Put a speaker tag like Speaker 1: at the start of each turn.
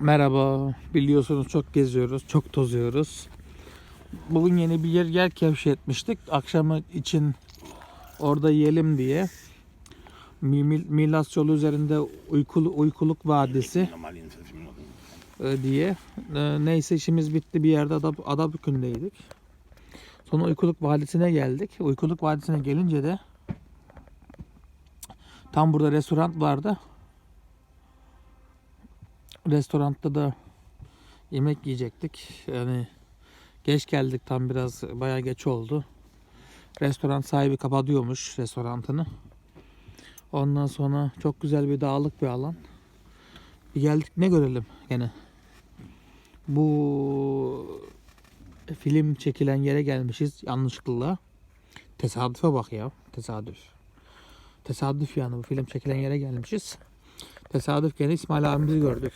Speaker 1: Merhaba. Biliyorsunuz çok geziyoruz, çok tozuyoruz. Bugün yeni bir yer yer keşfetmiştik. Akşamı için orada yiyelim diye. Mil- Milas yolu üzerinde uykulu, uykuluk vadisi e, diye. E, Neyse işimiz bitti bir yerde Adap Adapükü'ndeydik. Sonra Uykuluk Vadisi'ne geldik. Uykuluk Vadisi'ne gelince de tam burada restoran vardı. Restoranda da yemek yiyecektik. Yani geç geldik tam biraz bayağı geç oldu. Restoran sahibi kapatıyormuş restorantını. Ondan sonra çok güzel bir dağlık bir alan. Bir geldik ne görelim gene. Bu film çekilen yere gelmişiz yanlışlıkla. Tesadüfe bak ya. Tesadüf. Tesadüf yani bu film çekilen yere gelmişiz. Tesadüf gene İsmail abimizi gördük.